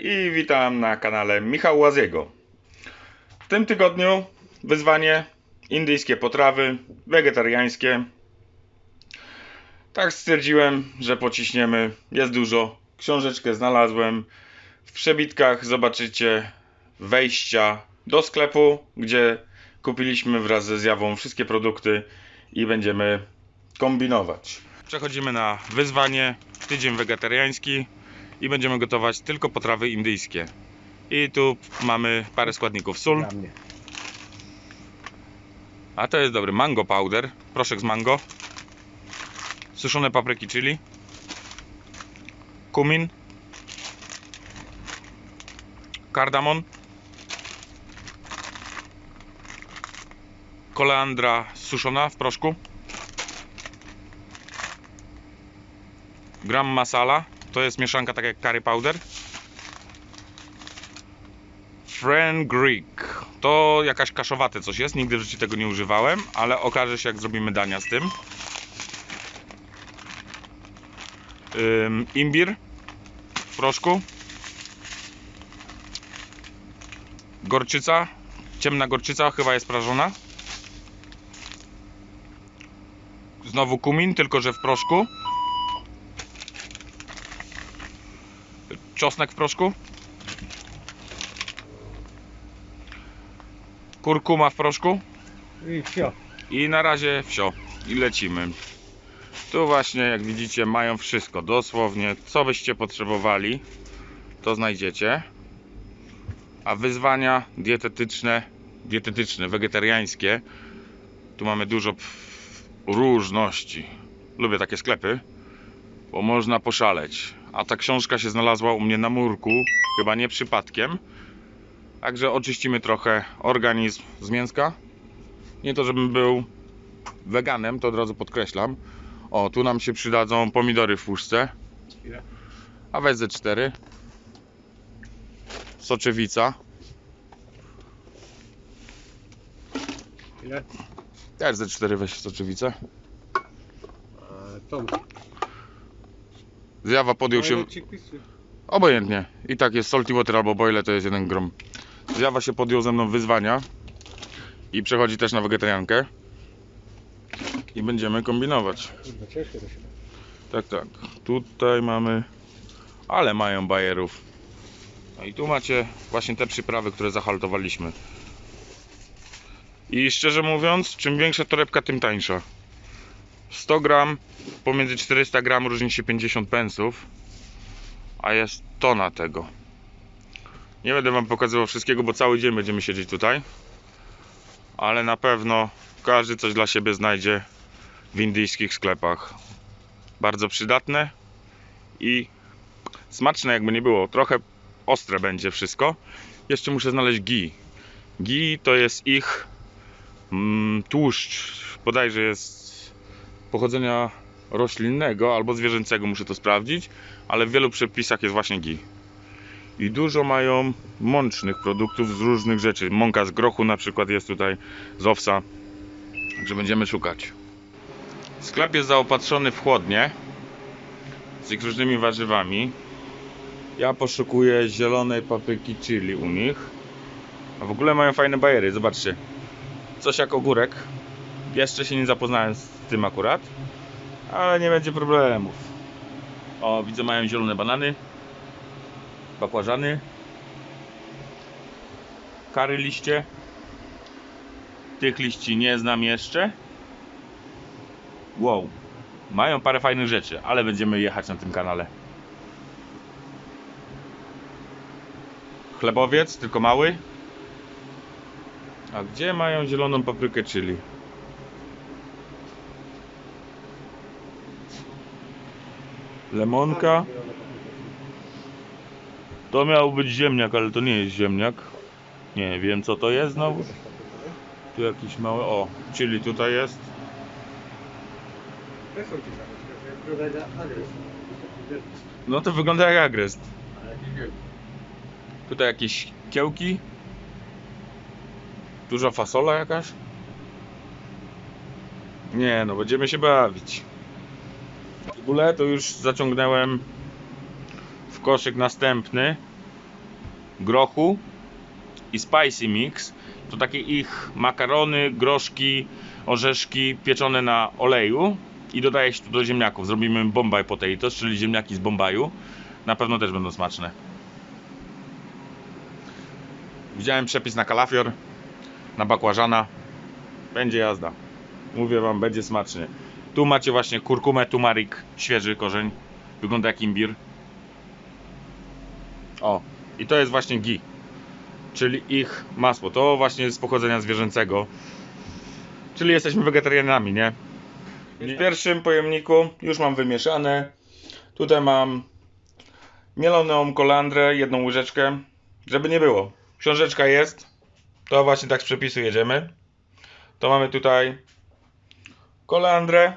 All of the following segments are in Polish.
I witam na kanale Michał Łaziego. W tym tygodniu wyzwanie indyjskie potrawy, wegetariańskie. Tak stwierdziłem, że pociśniemy. Jest dużo. Książeczkę znalazłem. W przebitkach zobaczycie wejścia do sklepu, gdzie kupiliśmy wraz ze zjawą wszystkie produkty i będziemy kombinować. Przechodzimy na wyzwanie tydzień wegetariański i będziemy gotować tylko potrawy indyjskie. I tu mamy parę składników. Sól, a to jest dobry mango powder, proszek z mango, suszone papryki chili, kumin, kardamon, koleandra suszona w proszku, gram masala, to jest mieszanka tak jak curry powder, Greek. To jakaś kaszowate coś jest, nigdy w życiu tego nie używałem, ale okaże się jak zrobimy dania z tym. Ym, imbir w proszku. Gorczyca, ciemna gorczyca, chyba jest prażona. Znowu kumin, tylko że w proszku. Czosnek w proszku. Kurkuma w proszku. I wsio. I na razie wsio. I lecimy. Tu właśnie, jak widzicie, mają wszystko. Dosłownie, co byście potrzebowali, to znajdziecie. A wyzwania dietetyczne, dietetyczne, wegetariańskie, tu mamy dużo różności. Lubię takie sklepy, bo można poszaleć. A ta książka się znalazła u mnie na murku, chyba nie przypadkiem. Także oczyścimy trochę organizm z mięska. Nie to, żebym był weganem, to od razu podkreślam. O, tu nam się przydadzą pomidory w puszce. A weź ze 4. Soczewica. Ile? Też ze 4 weź soczewicę. Tom. Zjawa podjął się... Obojętnie. I tak jest salty water albo boile to jest jeden grom. Zjawa się podjął ze mną wyzwania. I przechodzi też na wegetariankę. I będziemy kombinować. Tak, tak. Tutaj mamy. Ale mają bajerów. No i tu macie właśnie te przyprawy, które zahaltowaliśmy. I szczerze mówiąc, czym większa torebka, tym tańsza. 100 gram, pomiędzy 400 gram różni się 50 pensów. A jest tona tego. Nie będę wam pokazywał wszystkiego, bo cały dzień będziemy siedzieć tutaj. Ale na pewno każdy coś dla siebie znajdzie w indyjskich sklepach bardzo przydatne i smaczne jakby nie było. Trochę ostre będzie wszystko. Jeszcze muszę znaleźć ghee. Ghee to jest ich mm, tłuszcz. Bodajże jest pochodzenia roślinnego albo zwierzęcego, muszę to sprawdzić, ale w wielu przepisach jest właśnie ghee. I dużo mają mącznych produktów z różnych rzeczy. Mąka z grochu na przykład jest tutaj, z owsa. Także będziemy szukać. Sklep jest zaopatrzony w chłodnie z ich różnymi warzywami. Ja poszukuję zielonej papryki chili u nich. A w ogóle mają fajne bajery, zobaczcie. Coś jak ogórek. Jeszcze się nie zapoznałem z tym akurat, ale nie będzie problemów. O, widzę, mają zielone banany, bakłażany, kary liście. Tych liści nie znam jeszcze. Wow. Mają parę fajnych rzeczy, ale będziemy jechać na tym kanale. Chlebowiec, tylko mały. A gdzie mają zieloną paprykę chili? Lemonka. To miał być ziemniak, ale to nie jest ziemniak. Nie wiem co to jest znowu. Tu jakiś mały. O, chili tutaj jest. No to wygląda jak agrest. Tutaj jakieś kiełki. Duża fasola jakaś. Nie no, będziemy się bawić. Ogóle to już zaciągnąłem w koszyk następny grochu i spicy mix. To takie ich makarony, groszki, orzeszki pieczone na oleju i dodaje się tu do ziemniaków. Zrobimy bombay potatoes, czyli ziemniaki z bombaju. Na pewno też będą smaczne. Widziałem przepis na kalafior, na bakłażana. Będzie jazda. Mówię wam, będzie smacznie. Tu macie właśnie kurkumę, tumarik, świeży korzeń. Wygląda jak imbir. O, i to jest właśnie ghee, czyli ich masło. To właśnie jest z pochodzenia zwierzęcego. Czyli jesteśmy wegetarianami, nie? W pierwszym pojemniku już mam wymieszane. Tutaj mam mieloną kolandrę, jedną łyżeczkę. Żeby nie było. Książeczka jest. To właśnie tak z przepisu jedziemy. To mamy tutaj kolandrę.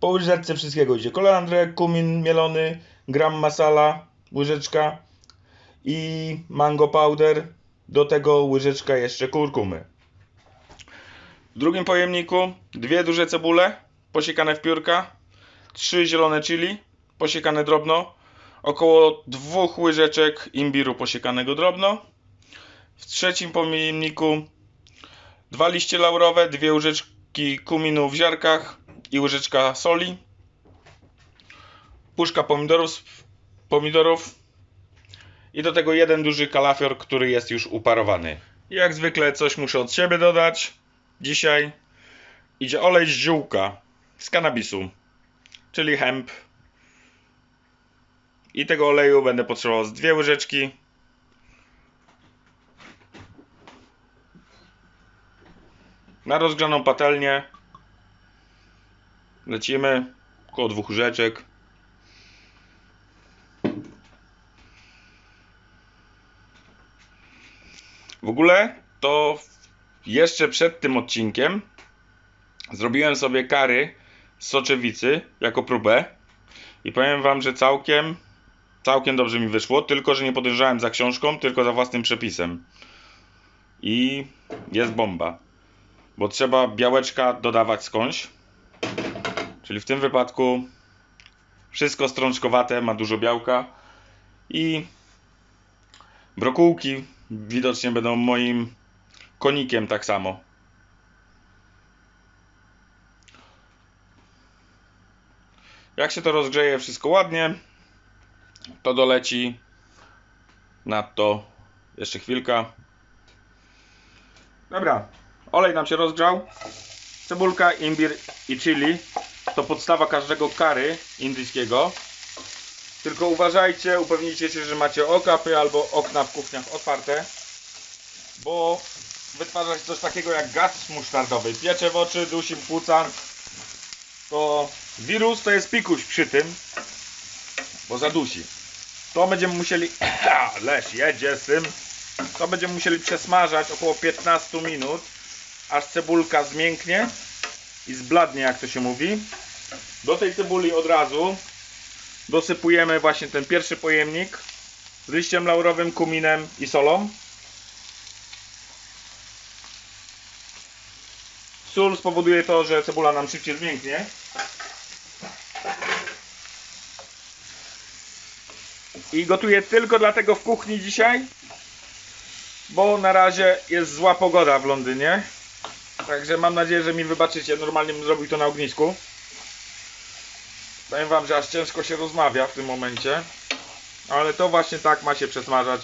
Po łyżeczce wszystkiego idzie. Kolandrę, kumin mielony, gram masala, łyżeczka i mango powder. Do tego łyżeczka jeszcze kurkumy. W drugim pojemniku dwie duże cebule posiekane w piórka, trzy zielone chili posiekane drobno, około dwóch łyżeczek imbiru posiekanego drobno. W trzecim pojemniku dwa liście laurowe, dwie łyżeczki kuminu w ziarkach i łyżeczka soli. Puszka pomidorów, pomidorów i do tego jeden duży kalafior, który jest już uparowany. Jak zwykle coś muszę od siebie dodać. Dzisiaj idzie olej z ziółka z kanabisu, czyli hemp. I tego oleju będę potrzebował z dwie łyżeczki. Na rozgrzaną patelnię lecimy około dwóch łyżeczek. W ogóle to jeszcze przed tym odcinkiem zrobiłem sobie kary z soczewicy jako próbę i powiem wam, że całkiem całkiem dobrze mi wyszło, tylko że nie podążałem za książką, tylko za własnym przepisem. I jest bomba. Bo trzeba białeczka dodawać skądś. Czyli w tym wypadku wszystko strączkowate, ma dużo białka i brokułki widocznie będą moim konikiem tak samo. Jak się to rozgrzeje wszystko ładnie, to doleci nadto jeszcze chwilka. Dobra, olej nam się rozgrzał. Cebulka, imbir i chili to podstawa każdego kary indyjskiego. Tylko uważajcie, upewnijcie się, że macie okapy albo okna w kuchniach otwarte, bo wytwarza się coś takiego jak gaz musztardowy. Piecze w oczy, dusi w płuca. To wirus to jest pikuś przy tym, bo zadusi. To będziemy musieli, leś jedzie z tym, to będziemy musieli przesmażać około 15 minut, aż cebulka zmięknie i zbladnie, jak to się mówi. Do tej cebuli od razu dosypujemy właśnie ten pierwszy pojemnik z liściem laurowym, kuminem i solą. Sól spowoduje to, że cebula nam szybciej zmięknie. I gotuję tylko dlatego w kuchni dzisiaj, bo na razie jest zła pogoda w Londynie. Także mam nadzieję, że mi wybaczycie. Normalnie bym zrobił to na ognisku. Powiem wam, że aż ciężko się rozmawia w tym momencie. Ale to właśnie tak ma się przesmażać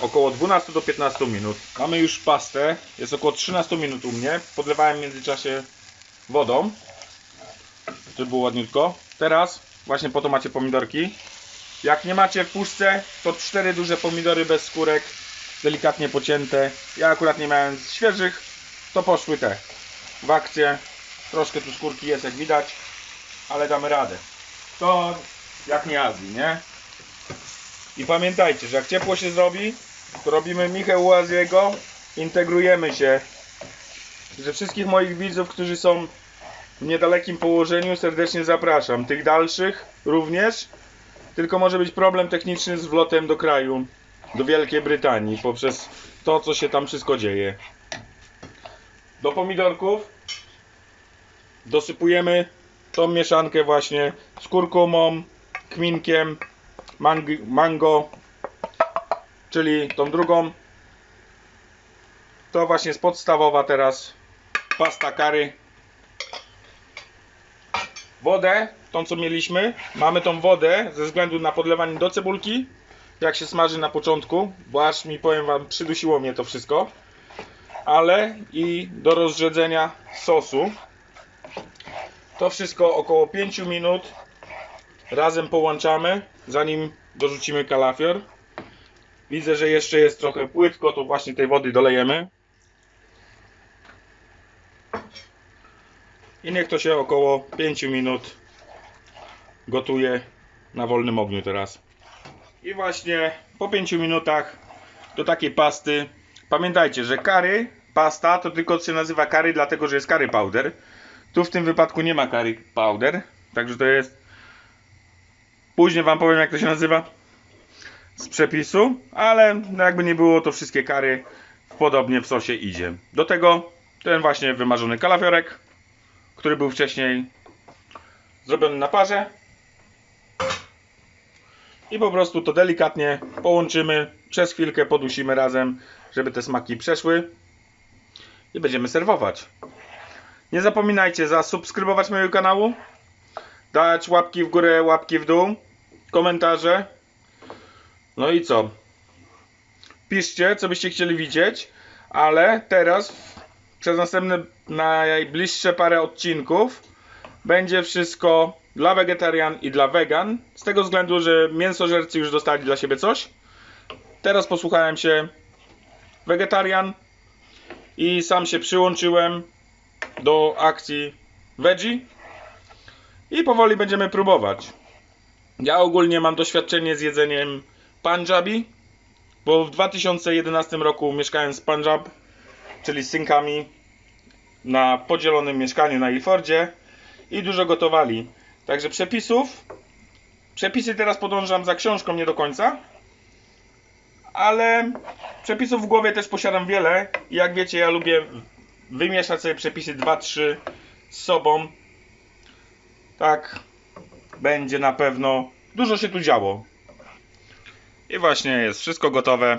około 12 do 15 minut. Mamy już pastę. Jest około 13 minut u mnie. Podlewałem w międzyczasie wodą. Żeby było ładniutko. Teraz właśnie po to macie pomidorki. Jak nie macie w puszce, to cztery duże pomidory bez skórek, delikatnie pocięte. Ja akurat nie miałem świeżych, to poszły te w akcję. Troszkę tu skórki jest, jak widać, ale damy radę. To jak nie Azji, nie? I pamiętajcie, że jak ciepło się zrobi, to robimy Michał Łaziego, integrujemy się. Że wszystkich moich widzów, którzy są w niedalekim położeniu, serdecznie zapraszam. Tych dalszych również. Tylko może być problem techniczny z wlotem do kraju, do Wielkiej Brytanii, poprzez to, co się tam wszystko dzieje. Do pomidorków dosypujemy tą mieszankę właśnie z kurkumą, kminkiem, mangi, mango, czyli tą drugą. To właśnie jest podstawowa teraz pasta curry. Wodę, tą co mieliśmy, mamy tą wodę ze względu na podlewanie do cebulki, jak się smaży na początku, bo aż mi powiem wam, przydusiło mnie to wszystko, ale i do rozrzedzenia sosu. To wszystko około 5 minut razem połączamy, zanim dorzucimy kalafior. Widzę, że jeszcze jest trochę płytko, to właśnie tej wody dolejemy. I niech to się około 5 minut gotuje na wolnym ogniu teraz. I właśnie po 5 minutach do takiej pasty. Pamiętajcie, że curry, pasta to tylko się nazywa curry, dlatego że jest curry powder. Tu w tym wypadku nie ma curry powder, także to jest. Później wam powiem jak to się nazywa z przepisu, ale jakby nie było, to wszystkie kary podobnie w sosie idzie. Do tego ten właśnie wymarzony kalafiorek, który był wcześniej zrobiony na parze. I po prostu to delikatnie połączymy, przez chwilkę podusimy razem, żeby te smaki przeszły. I będziemy serwować. Nie zapominajcie zasubskrybować mojego kanału, dać łapki w górę, łapki w dół, komentarze. No i co? Piszcie, co byście chcieli widzieć, ale teraz przez następne najbliższe parę odcinków będzie wszystko dla wegetarian i dla wegan. Z tego względu, że mięsożercy już dostali dla siebie coś. Teraz posłuchałem się wegetarian i sam się przyłączyłem do akcji veggie i powoli będziemy próbować. Ja ogólnie mam doświadczenie z jedzeniem Punjabi, bo w 2011 roku mieszkałem z Punjab, czyli z synkami na podzielonym mieszkaniu na Ilfordzie i dużo gotowali. Także przepisów, przepisy teraz podążam za książką nie do końca, ale przepisów w głowie też posiadam wiele jak wiecie ja lubię wymieszać sobie przepisy 2-3 z sobą. Tak będzie na pewno dużo się tu działo. I właśnie jest wszystko gotowe.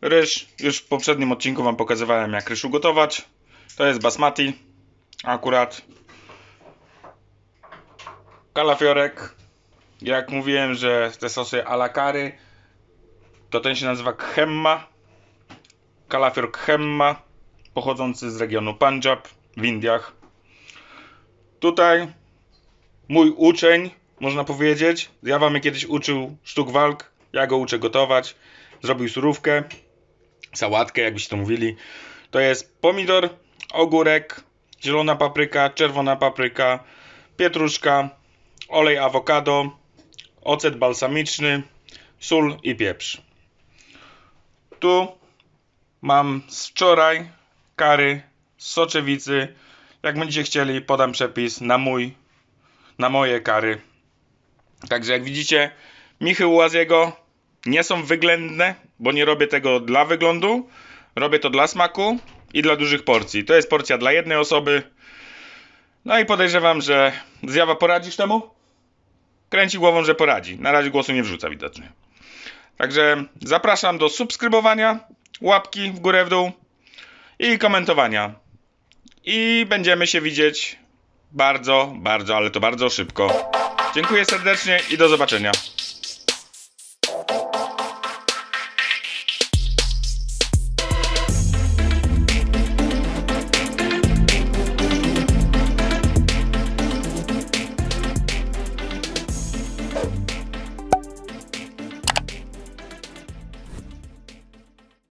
Ryż, już w poprzednim odcinku Wam pokazywałem jak ryż ugotować. To jest basmati, akurat. Kalafiorek. Jak mówiłem, że te sosy a la curry, to ten się nazywa khemma. Kalafior khemma, pochodzący z regionu Punjab w Indiach. Tutaj mój uczeń, można powiedzieć. Ja wam kiedyś uczył sztuk walk. Ja go uczę gotować. Zrobił surówkę, sałatkę, jakbyście to mówili. To jest pomidor, ogórek, zielona papryka, czerwona papryka, pietruszka, olej awokado, ocet balsamiczny, sól i pieprz. Tu mam z wczoraj kary z soczewicy. Jak będziecie chcieli, podam przepis na mój na moje kary. Także jak widzicie, michy u Łaziego nie są wyględne, bo nie robię tego dla wyglądu. Robię to dla smaku i dla dużych porcji. To jest porcja dla jednej osoby. No i podejrzewam, że zjawa poradzisz temu? Kręci głową, że poradzi. Na razie głosu nie wrzuca widocznie. Także zapraszam do subskrybowania, łapki w górę w dół i komentowania. I będziemy się widzieć bardzo, bardzo, ale to bardzo szybko. Dziękuję serdecznie i do zobaczenia.